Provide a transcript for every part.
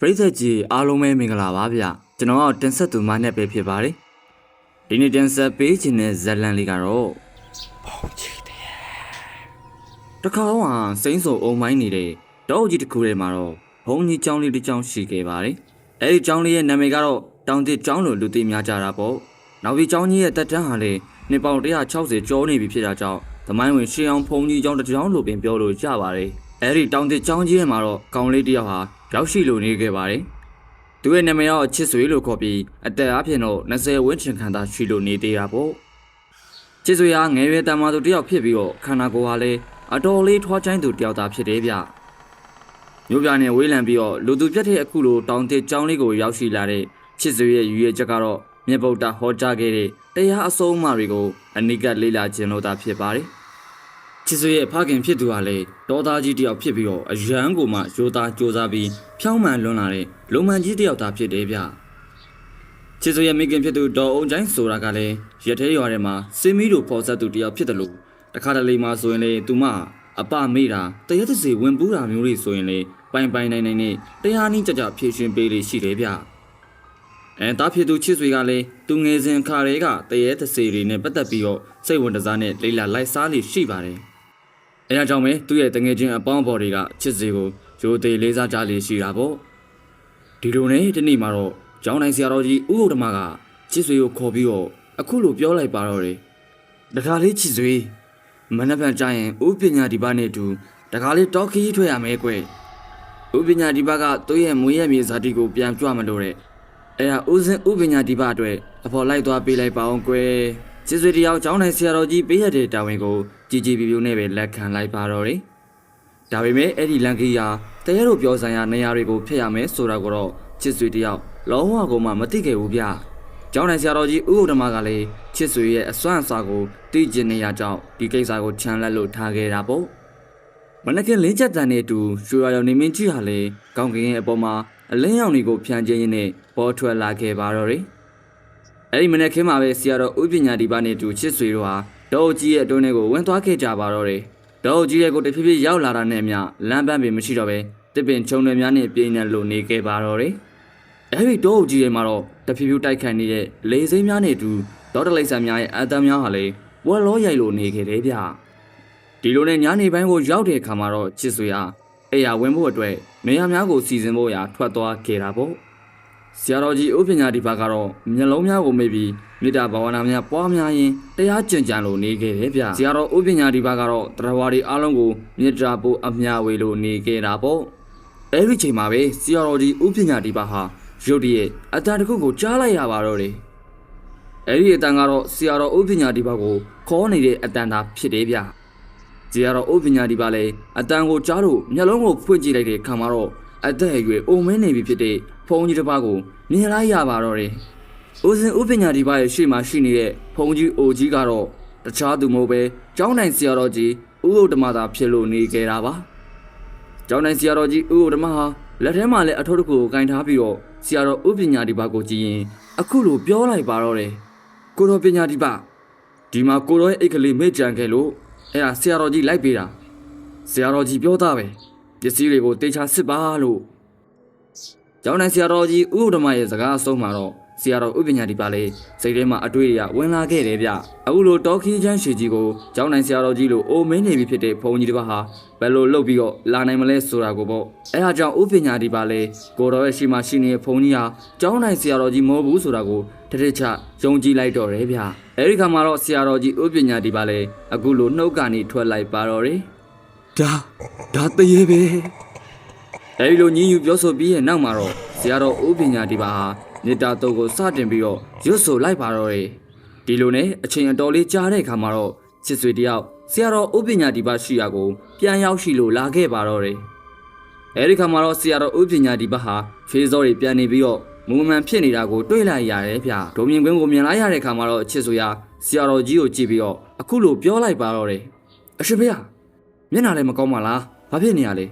ပရိသတ်ကြီးအားလုံးပဲမင်္ဂလာပါဗျကျွန်တော်ကတင်ဆက်သူမနဲ့ပဲဖြစ်ပါတယ်ဒီနေ့တင်ဆက်ပေးခြင်းတဲ့ဇက်လန်လေးကတော့ဘုံချီတဲ့တခါတော့ဟာစိမ့်စုံအုံမိုင်းနေတဲ့တောအုပ်ကြီးတစ်ခုထဲမှာတော့ဘုံကြီးကျောင်းလေးတစ်ကျောင်းရှိခဲ့ပါတယ်အဲ့ဒီကျောင်းလေးရဲ့နာမည်ကတော့တောင်တစ်ကျောင်းလို့လူသိများကြတာပေါ့နောက်ပြီးကျောင်းကြီးရဲ့တက်တန်းဟာလေနှစ်ပေါင်160ကျော်နေပြီဖြစ်တာကြောင့်သမိုင်းဝင်ရှေးအောင်ဘုံကြီးကျောင်းတစ်ကျောင်းလို့ပင်ပြောလို့ကြပါတယ်အဲ့ဒီတောင်တစ်ကျောင်းကြီးထဲမှာတော့ကောင်လေးတစ်ယောက်ဟာ ရောက်ရှိလို့နေခဲ့ပါတယ်သူရဲ့နာမည်ကတော့ချစ်ဆွေလို့ခေါ်ပြီးအသက်အပြင်တော့20ဝန်းကျင်ခန့်သာရှိလို့နေသေးတာပေါ့ချစ်ဆွေဟာငယ်ရွယ်တမ်းမာသူတစ်ယောက်ဖြစ်ပြီးတော့ခန္ဓာကိုယ်ဟာလည်းအတော်လေးထွားချိုင်းသူတစ်ယောက်သားဖြစ်တယ်ဗျမြို့ပြနဲ့ဝေးလံပြီးတော့လူသူပြတ်တဲ့အခုလိုတောင်တစ်ကျောင်းလေးကိုရောက်ရှိလာတဲ့ချစ်ဆွေရဲ့ရည်ရွယ်ချက်ကတော့မြတ်ဗုဒ္ဓဟောကြားခဲ့တဲ့တရားအဆုံးအမတွေကိုအနိကလေ့လာခြင်းလို့သာဖြစ်ပါတယ် ချစ်ဆွေရဲ့ဖခင်ဖြစ်သူဟာလေဒေါသကြီးတစ်ယောက်ဖြစ်ပြီးတော့အရန်ကိုမှရိုသားစူးစမ်းပြီးဖြောင်းမှန်လွန်လာတဲ့လုံမှန်ကြီးတစ်ယောက်သားဖြစ်တယ်ဗျချစ်ဆွေရဲ့မိခင်ဖြစ်သူဒေါ်အောင်ချိုင်းဆိုတာကလည်းရက်သေးရွာထဲမှာစင်မီတို့ဖော်ဆက်သူတစ်ယောက်ဖြစ်တယ်လို့တခါတလေမှဆိုရင်လေသူမအပမေးတာတရက်တစီဝင်ပူးတာမျိုးတွေဆိုရင်လေပိုင်ပိုင်နိုင်နိုင်နဲ့တရားနည်းကြကြဖြည့်ရှင်ပေးလေးရှိတယ်ဗျအဲတာဖြစ်သူချစ်ဆွေကလည်းသူငယ်စဉ်ခါတွေကတရေတစေတွေနဲ့ပတ်သက်ပြီးတော့စိတ်ဝင်စားနဲ့လိလာလိုက်စားလေးရှိပါတယ်။ အဲဒါကြောင့်ပဲသူ့ရဲ့တငယ်ချင်းအပေါင်းအဖော်တွေကချစ်စေကိုရိုသေလေးစားကြလေးရှိတာပေါ့။ဒီလိုနဲ့ဒီနေ့မှာတော့ကျောင်းတိုင်းဆရာတော်ကြီးဥဟုတ်ဓမ္မကချစ်ဆွေကိုခေါ်ပြီးတော့အခုလိုပြောလိုက်ပါတော့တယ်။တခါလေးချစ်ဆွေမနှက်ပြန်ကြရင်ဥပညာဒီပါနဲ့အတူတခါလေးတောက်ခီးထွက်ရမယ်ကွ။ဥပညာဒီပါကသူ့ရဲ့မွေးရမြေဇာတိကိုပြန်ကြွမလို့တဲ့အဲ့ဒါဦးစင်ဥပညာဒီပအတွက်အဖော်လိုက်သွားပေးလိုက်ပါအောင်ကွယ် စစ်စွေတယောက်ကျောင်းနိုင်ဆရာတော်ကြီးပေးရတဲ့တာဝန်ကိုကြည်ကြည်ပြူပြူနဲ့ပဲလက်ခံလိုက်ပါတော့တယ်ဒါပေမဲ့အဲ့ဒီလန်ကီယာတရဲတို့ပြောဆိုင်ရာနေရာတွေကိုဖျက်ရမယ်ဆိုတာကိုတော့ချစ်စွေတယောက်လုံးဝကိုမှမသိခဲ့ဘူးဗျကျောင်းနိုင်ဆရာတော်ကြီးဥဟုတ်ဓမ္မကလည်းချစ်စွေရဲ့အစွမ်းအစာကိုသိကျင်နေရကြောင်းဒီကိစ္စကိုခြံလက်လို့ထားခဲ့တာပေါ့မနက်ကလင်းချက်တန်တဲ့အတူရွှေရောင်နေမင်းကြီးဟာလည်းကောင်းကင်ရဲ့အပေါ်မှာအလင်းရောင်တွေကိုဖြန့်ကျင်းရင်းနဲ့ပေါ်ထွက်လာခဲ့ပါတော့တယ်။ အဲဒီမနက်ခင်းမှာပဲဆရာတော်ဥပညာဒီပါနဲ့အတူချစ်ဆွေတို့ဟာဒေါ်ကြီးရဲ့အတွင်းထဲကိုဝင်သွားခဲ့ကြပါတော့တယ်။ဒေါ်ကြီးရဲ့ကိုတဖြည်းဖြည်းရောက်လာတာနဲ့အမျှလမ်းပန်းပင်မရှိတော့ပဲတစ်ပင်ချုံတွေများနဲ့ပြင်းနေလို့နေခဲ့ပါတော့တယ်။အဲဒီဒေါ်ကြီးရဲ့မှာတော့တဖြည်းဖြည်းတိုက်ခိုက်နေတဲ့လေစိမ်းများနဲ့အတူဒေါ်တလိပ်ဆန်များရဲ့အတမ်းများဟာလည်းဝက်လောရိုက်လို့နေခဲ့တယ်ဗျ။ဒီလိုနဲ့ညနေပိုင်းကိုရောက်တဲ့အခါမှာတော့ချစ်ဆွေအားအိယာဝင်ဖို့အတွက်နေရာများကိုစီစဉ်ဖို့ရာထွက်သွားခဲ့တာပေါ့ ဆရာတော်ကြီးဥပညာဒီပါကတော့မျက်လုံးများကိုမိပြီးမေတ္တာဘာဝနာများပွားများရင်းတရားကျင့်ကြံလို့နေခဲ့တယ်ဗျဆရာတော်ဥပညာဒီပါကတော့တရားဝါဒီအားလုံးကိုမေတ္တာပို့အမြဝေလို့နေခဲ့တာပေါ့အဲ့ဒီချိန်မှာပဲဆရာတော်ကြီးဥပညာဒီပါဟာရုတ်တရက်အတန်တစ်ခုကိုကြားလိုက်ရပါတော့တယ်အဲ့ဒီအတန်ကတော့ဆရာတော်ဥပညာဒီပါကိုခေါ်နေတဲ့အတန်သာဖြစ်တယ်ဗျ။ဆရာတော်ဥပညာဒီပါလည်းအတန်ကိုကြားလို့မျက်လုံးကိုဖွင့်ကြည့်လိုက်တဲ့ခါမှာတော့အသက်အရွယ်အုံမင်းနေပြီဖြစ်တဲ့ ဖုန်ကြီးတစ်ပါးကိုမြင်လိုက်ရပါတော့တယ်။ဦးစင်ဥပညာဒီပါရဲ့ရှေ့မှာရှိနေတဲ့ဖုန်ကြီးအိုကြီးကတော့တခြားသူမဟုတ်ပဲကျောင်းနိုင်ဆရာတော်ကြီးဥဟုတ်ဓမ္မသာဖြစ်လို့နေခဲ့တာပါ။ကျောင်းတိုင်းဆရာတော်ကြီးဥဟုတ်ဓမ္မဟာလက်ထဲမှာလည်းအထုပ်တစ်ခုကိုကင်ထားပြီးတော့ဆရာတော်ဥပညာဒီပါကိုကြည့်ရင်အခုလိုပြောလိုက်ပါတော့တယ်ကိုတော်ပညာဒီပါဒီမှာကိုတော်ရဲ့အိတ်ကလေးမေ့ကြံခဲ့လို့အဲ့ဒါဆရာတော်ကြီးလိုက်ပေးတာဆရာတော်ကြီးပြောသားပဲပစ္စည်းတွေကိုတေချာစစ်ပါလို့ ကျောင်းတိုင်းဆရာတော်ကြီးဥဟုတ်ဓမ္မရဲ့စကားအဆုံးမှာတော့ဆရာတော်ဥပညာဒီပါလေစိတ်ထဲမှာအတွေ့အကြဝင်လာခဲ့တယ်ဗျအခုလိုတောခီးချမ်းရှည်ကြီးကိုကျောင်းတိုင်းဆရာတော်ကြီးလို့အိုမင်းနေပြီဖြစ်တဲ့ဘုန်းကြီးတစ်ပါးဟာဘယ်လိုလုပ်ပြီးတော့လာနိုင်မလဲဆိုတာကိုပေါ့အဲဒါကြောင့်ဥပညာဒီပါလေကိုတော်ရဲ့ရှိမှရှိနေတဲ့ဘုန်းကြီးဟာကျောင်းတိုင်းဆရာတော်ကြီးမဟုတ်ဘူးဆိုတာကိုတတိချယုံကြည်လိုက်တော့တယ်ဗျအဲဒီခါမှာတော့ဆရာတော်ကြီးဥပညာဒီပါလေအခုလိုနှုတ်ကနေထွက်လိုက်ပါတော့တယ်ဒါဒါတရေပဲ အဲဒီလိုညင်ယူပြောဆိုပြီးရဲ့နောက်မှာတော့ဆရာတော်ဥပညာဒီပါဟာမေတ္တာတုတ်ကိုစတင်ပြီးတော့ရွတ်ဆိုလိုက်ပါတော့တယ်ဒီလိုနဲ့အချိန်အတော်လေးကြာတဲ့အခါမှာတော့ချစ်ဆွေတယောက်ဆရာတော်ဥပညာဒီပါရှိရာကိုပြန်ရောက်ရှိလို့လာခဲ့ပါတော့တယ်အဲဒီခါမှာတော့ဆရာတော်ဥပညာဒီပါဟာဖေးစောတွေပြန်နေပြီးတော့မူမှန်ဖြစ်နေတာကိုတွေ့လိုက်ရတယ်ဗျဒုံမြင်ကွင်းကိုမြင်လိုက်ရတဲ့ခါမှာတော့ချစ်ဆွေဟာဆရာတော်ကြီးကိုကြည့်ပြီးတော့အခုလိုပြောလိုက်ပါတော့တယ်အရှင်ဖေမျက်နှာလည်းမကောင်းပါလားဘာဖြစ်နေရလဲ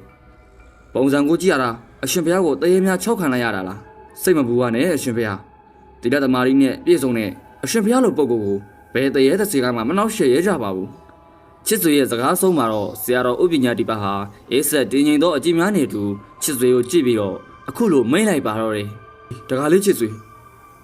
ပုံစံကိုကြည့်ရတာအရှင်ဘုရားကိုတရေများ၆ခံလိုက်ရတာလားစိတ်မပူပါနဲ့အရှင်ဘုရားတိရသမารီနဲ့ပြည့်စုံတဲ့အရှင်ဘုရားလိုပုံကိုယ်ကိုဘယ်တရေတစ်စီကမှမနှောက်ရှက်ရဲကြပါဘူးချစ်ဆွေရဲ့စကားဆုံးမှာတော့ဆရာတော်ဥပညာတိပါဟာအေးဆက်တင်းငိမ်သောအကြည့်များနေတူချစ်ဆွေကိုကြည့်ပြီးတော့အခုလိုမိတ်လိုက်ပါတော့တယ်တကားလေးချစ်စွေ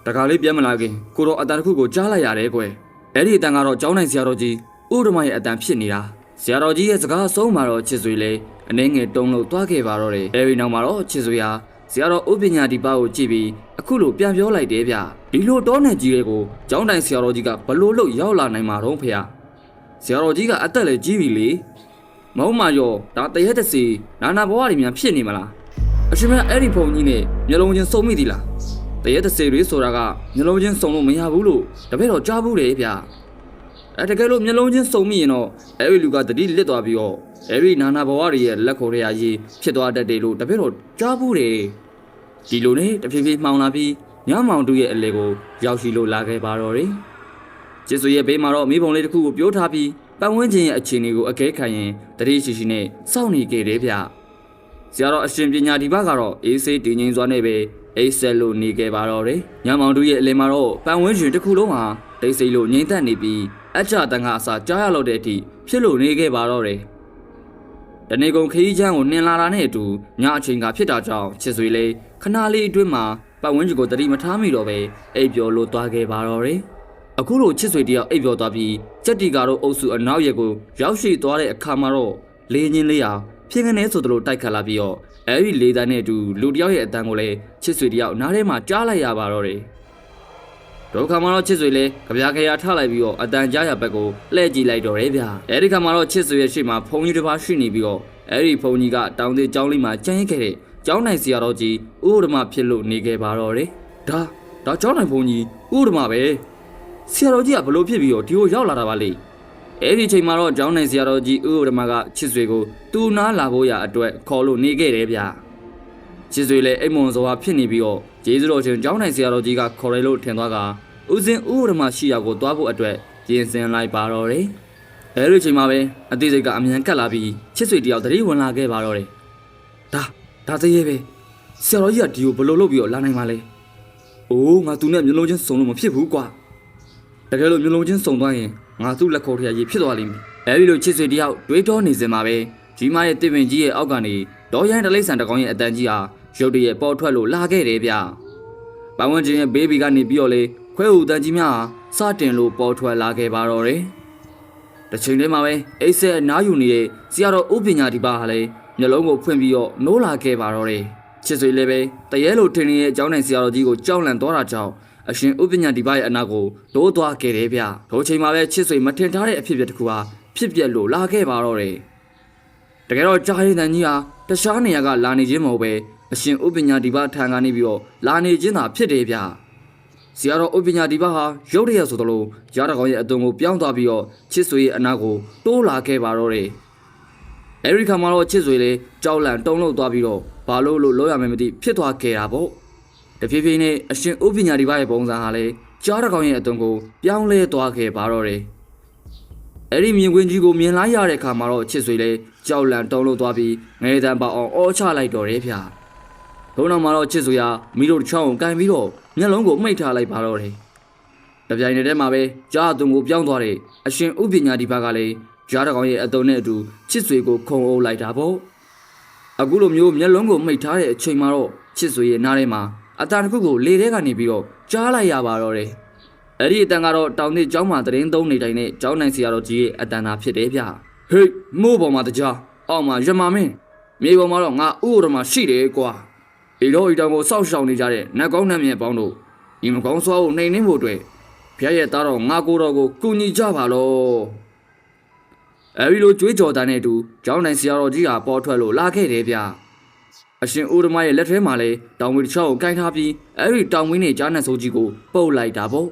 တကားလေးပြန်မလာခင်ကိုတော့အတန်တစ်ခုကိုကြားလိုက်ရတယ်ကွယ်အဲ့ဒီအတန်ကတော့ကျောင်းနိုင်ဆရာတော်ကြီးဥဒ္ဓမရဲ့အတန်ဖြစ်နေတာဆရာတော်ကြီးရဲ့စကားအဆုံးမှာတော့ချစ်စွေလေ အနေငယ်တုံးလို့တွားခဲ့ပါတော့တယ်အဲဒီနောက်မှာတော့ချစ်စွေဟာဆရာတော်ဥပညာဒီပါကိုကြည့်ပြီးအခုလိုပြန်ပြောလိုက်တယ်ဗျဒီလိုတောနယ်ကြီးတွေကိုကျောင်းတိုင်းဆရာတော်ကြီးကဘလို့လို့ရောက်လာနိုင်မှာတော့ဖေဟာဆရာတော်ကြီးကအသက်လည်းကြီးပြီလေမဟုတ်မှရောဒါတရက်တစီနာနာဘဝတွေများဖြစ်နေမလားအရှင်မအဲ့ဒီဖုန်ကြီးနဲ့မျိုးလုံးချင်းစုံမိသီလားတရက်တစီတွေဆိုတာကမျိုးလုံးချင်းစုံလို့မရဘူးလို့တပည့်တော်ကြားဘူးတယ်ဗျ အဲတကယ်လို့မျိုးလုံးချင်းစုံမိရင်တော့အဲ့ဒီလူကတတိလစ်သွားပြီးတော့အဲ့ဒီနာနာဘဝတွေရဲ့လက်ခေါ်ရရရေးဖြစ်သွားတတ်တယ်လို့တပည့်တော်ကြားဘူးတယ်ဒီလိုနဲ့တဖြည်းဖြည်းမှောင်လာပြီးညမောင်တို့ရဲ့အလေကိုရောက်ရှိလို့လာခဲ့ပါတော့တယ်။ကျေးဇူးရဲ့ဘေးမှာတော့မိဘုံလေးတစ်ခုကိုပြောထားပြီးပတ်ဝန်းကျင်ရဲ့အခြေအနေကိုအကဲခံရင်တတိရှိရှိနဲ့စောင့်နေကြတယ်ဗျ။ဆရာတော်အရှင်ပညာဒီဘကတော့အေးဆေးတည်ငြိမ်စွာနဲ့ပဲအိတ်ဆက်လို့နေခဲ့ပါတော့တယ်။ညမောင်တို့ရဲ့အလေမှာတော့ပတ်ဝန်းကျင်တစ်ခုလုံးဟာတိတ်ဆိတ်လို့ငြိမ်သက်နေပြီး အကြတန်ကအစာကြားရလို့တဲ့အထိဖြစ်လို့နေခဲ့ပါတော့တယ်။တနေကုန်ခရီးချမ်းကိုနှင်လာတာနဲ့အတူညအချိန်ကဖြစ်တာကြောင့်ချစ်စွေလေးခဏလေးအတွင်းမှာပတ်ဝန်းကျင်ကိုတတိမထားမိတော့ပဲအိပ်ပျော်လို့သွားခဲ့ပါတော့တယ်။အခုလိုချစ်စွေတယောက်အိပ်ပျော်သွားပြီးစက်တီကာတို့အုပ်စုအနောက်ရက်ကိုရောက်ရှိသွားတဲ့အခါမှာတော့လေညင်းလေးဟာဖြင်းကနေဆိုသလိုတိုက်ခတ်လာပြီးတော့အဲဒီလေသားနဲ့အတူလူတယောက်ရဲ့အတန်းကိုလည်းချစ်စွေတယောက်နားထဲမှာကြားလိုက်ရပါတော့တယ်။ ဒုက္ခမှာတော့ချစ်ဆွေလဲကြပြားခရာထလိုက်ပြီးတော့အတန်ကြားရဘက်ကိုလှည့်ကြည့်လိုက်တော့တယ်ဗျာအဲဒီခါမှာတော့ချစ်ဆွေရဲ့ရှေ့မှာဖုန်ကြီးတစ်ပါးရှိနေပြီးတော့အဲဒီဖုန်ကြီးကတောင်သေးကျောင်းလေးမှာကျန်းခဲ့တဲ့ကျောင်းနိုင်ဆရာတော်ကြီးဥဒ္ဓမဖြစ်လို့နေခဲ့ပါတော့တယ်ဒါဒါကျောင်းနိုင်ဖုန်ကြီးဥဒ္ဓမပဲဆရာတော်ကြီးကဘလို့ဖြစ်ပြီးတော့ဒီကိုရောက်လာတာပါလေအဲ့ဒီချိန်မှာတော့ကျောင်းနိုင်ဆရာတော်ကြီးဥဒ္ဓမကချစ်ဆွေကိုတူနာလာဖို့ရအတွက်ခေါ်လို့နေခဲ့တယ်ဗျာချစ်ဆွေလည်းအိမ်မွန်စွာဖြစ်နေပြီးတော့ ဂျေဇုတော်ရှင်ကျောင်းနိုင်ဆရာတော်ကြီးကခေါ်ရဲလို့ထင်သွားကဦးစင်ဦးရမရှိရာကိုသွားဖို့အတွက်ပြင်ဆင်လိုက်ပါတော့တယ်။အဲဒီချိန်မှာပဲအသေးစိတ်ကအမြန်ကတ်လာပြီးချစ်ဆွေတယောက်တတိဝင်လာခဲ့ပါတော့တယ်။ဒါဒါတရေပဲဆရာတော်ကြီးကဒီကိုဘယ်လိုလုပ်ပြီးတော့လာနိုင်မှာလဲ။အိုးငါသူနဲ့မျိုးလုံးချင်းစုံလို့မဖြစ်ဘူးကွာ။တကယ်လို့မျိုးလုံးချင်းစုံသွားရင်ငါသူ့လက်ခေါ်ထရရေးဖြစ်သွားလိမ့်မယ်။အဲဒီလိုချစ်ဆွေတယောက်တွေးတောနေစင်မှာပဲကြီးမရဲ့တစ်ပင်ကြီးရဲ့အောက်ကနေဒေါ်ရိုင်းတလိမ့်ဆန်တကောင်ရဲ့အတန်းကြီးဟာ ရုတ်တရက်ပေါ်ထွက်လို့လာခဲ့တယ်ဗျ။ပဝန်းကျင်ရဲ့ဘေဘီကနေပြီးတော့လေခွဲဟူတန်းကြီးများဟာစတင်လို့ပေါ်ထွက်လာခဲ့ပါတော့တယ်။တစ်ချိန်တည်းမှာပဲအိတ်ဆက်အနားယူနေတဲ့ဆရာတော်ဥပညာဒီပါဟာလေမျက်လုံးကိုဖွင့်ပြီးတော့နိုးလာခဲ့ပါတော့တယ်။ချစ်ဆွေလည်းပဲတရဲလိုထင်နေတဲ့အကြောင်းနိုင်ဆရာတော်ကြီးကိုကြောက်လန့်သွားတာကြောင့်အရှင်ဥပညာဒီပါရဲ့အနာကိုတိုးသွားခဲ့တယ်ဗျ။ထိုချိန်မှာပဲချစ်ဆွေမထင်ထားတဲ့အဖြစ်အပျက်တစ်ခုဟာဖြစ်ပျက်လို့လာခဲ့ပါတော့တယ်။တကယ်တော့ကြားရင်တန်ကြီးဟာတခြားနေရာကလာနေခြင်းမဟုတ်ပဲ အရှင်ဥပညာဒီပထံကနေပြီးတော့လာနေခြင်းသာဖြစ်တယ်ဗျဆရာတော်ဥပညာဒီပဟာရုတ်တရက်ဆိုသလိုရတကောင်ရဲ့အသွင်ကိုပြောင်းသွားပြီးတော့ချစ်ဆွေရဲ့အနာကိုတိုးလာခဲ့ပါတော့တယ်အဲဒီခါမှာတော့ချစ်ဆွေလေးကြောက်လန့်တုံးလို့သွားပြီးတော့ဘာလို့လို့လောရမယ်မသိဖြစ်သွားခဲ့တာပေါ့တဖြည်းဖြည်းနဲ့အရှင်ဥပညာဒီပရဲ့ပုံစံဟာလည်းကြားတကောင်ရဲ့အသွင်ကိုပြောင်းလဲသွားခဲ့ပါတော့တယ်အဲ့ဒီမြင်ကွင်းကြီးကိုမြင်လိုက်ရတဲ့အခါမှာတော့ချစ်ဆွေလဲကြောက်လန့်တုံးလို့သွားပြီးငယ်တန်းပါအောင်အောချလိုက်တော့တယ်ဗျာ။ ထုံးနောက်မှာတော့ချစ်ဆွေဟာမိတို့တစ်ချောင်းကိုကန်ပြီးတော့မျက်လုံးကိုမှိတ်ထားလိုက်ပါတော့တယ်။တပြိုင်နက်တည်းမှာပဲကြားအသွင်ကိုပြောင်းသွားတဲ့အရှင်ဥပညာဒီဘကလည်းကြားတကောင်ရဲ့အသွင်နဲ့အတူချစ်ဆွေကိုခုံအုပ်လိုက်တာပေါ့။အခုလိုမျိုးမျက်လုံးကိုမှိတ်ထားတဲ့အချိန်မှာတော့ချစ်ဆွေရဲ့နားထဲမှာအတန်တစ်ခုကိုလေထဲကနေပြီးတော့ကြားလိုက်ရပါတော့တယ်။အဲ့ဒီအတန်ကတော့တောင်သစ်ကျောင်းမှာတရင်သုံးနေတိုင်းနဲ့ကျောင်းနိုင်ဆရာတော်ကြီးရဲ့အတန်သာဖြစ်တယ်ဗျဟေးမိုးပေါ်မှာတကြားအောက်မှာရမမင်းမြေပေါ်မှာတော့ငါဥရမရှိတယ်ကွာ ဒီတော့ဤတောင်ကိုစောက်ရှောင်နေကြတဲ့နတ်ကောင်းနှံမြဲပေါင်းတို့ဒီမကောင်းစွာကိုနှိမ်နှင်းဖို့အတွက်ဖျက်ရဲ့သားတော်ငါကိုတော်ကိုကူညီကြပါလောအဲ့ဒီလိုကြွေးကြော်တာနဲ့အတူကျောင်းနိုင်ဆရာတော်ကြီးဟာပေါ်ထွက်လို့လာခဲ့တယ်ဗျအရှင်ဥရမရဲ့လက်ထဲမှာလည်းတောင်ဝေတစ်ချောင်းကိုကင်ထားပြီးအဲ့ဒီတောင်ဝင်းနဲ့ကြားနတ်ဆိုးကြီးကိုပုတ်လိုက်တာပေါ့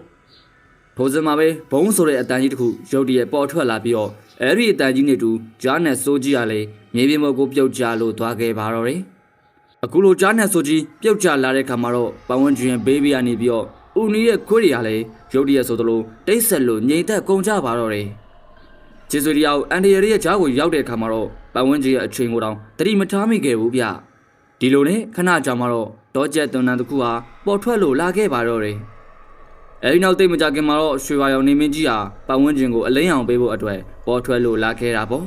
ထိုစဉ်မှာပဲဘုံဆိုတဲ့အတန်ကြီးတစ်ခုရုတ်တရက်ပေါ်ထွက်လာပြီးတော့အဲ့ဒီအတန်ကြီးနဲ့တူဂျားနဲ့စိုးကြီးကလည်းမြေပြင်ပေါ်ကိုပြုတ်ကျလို့သွားခဲ့ပါတော့တယ်။ အခုလိုဂျားနဲ့စိုးကြီးပြုတ်ကျလာတဲ့ခါမှာတော့ပဝန်းကျင်ဘေးဘီကနေပြီးတော့ဦးနီးရဲ့ခွေးတွေကလည်းရုတ်တရက်ဆိုသလိုတိတ်ဆက်လို့ငြိမ်သက်ကုန်ကြပါတော့တယ်။ကျေးဇူးတရားအန်ဒီရရဲ့ဂျားကိုရောက်တဲ့ခါမှာတော့ပဝန်းကျင်ရဲ့အချိန်ကိုတောင်တတိမထားမိခဲ့ဘူးဗျ။ဒီလိုနဲ့ခဏကြာမှတော့ဒေါ်ကျက်သွန်တန်တစ်ခုဟာပေါ်ထွက်လို့လာခဲ့ပါတော့တယ်။အဲဒီနောက်တိတ်မကြခင်မှာတော့ရွှေဝါရောင်နေမင်းကြီးဟာပတ်ဝန်းကျင်ကိုအလိမ့်အောင်ပေးဖို့အတွက်ပေါ်ထွက်လို့လာခဲ့တာပေါ့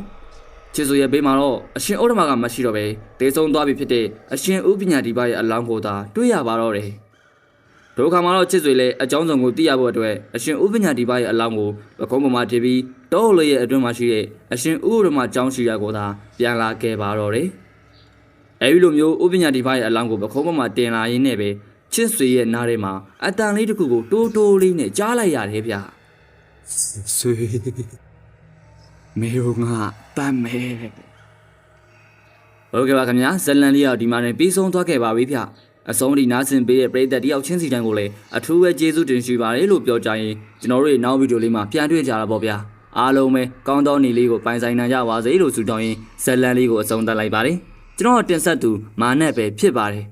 ချစ်ဆိုရဲ့ဘေးမှာတော့အရှင်ဩရမကမရှိတော့ပဲတေဆုံးသွားပြီဖြစ်တဲ့အရှင်ဥပညာဒီပါရဲ့အလောင်းကိုသာတွေ့ရပါတော့တယ်ဒုက္ခမှာတော့ချစ်ဆွေလည်းအကြောင်းစုံကိုသိရဖို့အတွက်အရှင်ဥပညာဒီပါရဲ့အလောင်းကိုပကုံးပေါ်မှာထည့်ပြီးတောဟုတ်လေးရဲ့အတွင်းမှာရှိတဲ့အရှင်ဥရမကျောင်းရှိရာကိုသာပြန်လာခဲ့ပါတော့တယ်အဲဒီလိုမျိုးဥပညာဒီပါရဲ့အလောင်းကိုပကုံးပေါ်မှာတင်လာရင်းနဲ့ပဲချစ်ဆွေရဲ့နားထဲမှာအတန်လေးတစ်ခုကိုတိုးတိုးလေးနဲ့ကြားလိုက်ရတယ်ဗျာဆွေ မေယုံငါတမ်းမဲဟုတ်ကဲ့ပါခင်ဗျာဇလန်လေးရောက်ဒီမှာနေပြီးဆုံးသွားခဲ့ပါပြီဗျအဆုံးဒီနားဆင်ပေးတဲ့ပရိသတ်တယောက်ချင်းစီတိုင်းကိုလည်းအထူးပဲကျေးဇူးတင်ရှိပါတယ်လို့ပြောကြရင်ကျွန်တော်တို့ရဲ့နောက်ဗီဒီယိုလေးမှာပြန်တွေ့ကြတာပေါ့ဗျာအားလုံးပဲကောင်းသောနေ့လေးကိုပိုင်ဆိုင်နိုင်ကြပါစေလို့ဆုတောင်းရင်ဇလန်လေးကိုအဆုံးသတ်လိုက်ပါတယ်ကျွန်တော်တင်ဆက်သူမာနက်ပဲဖြစ်ပါတယ်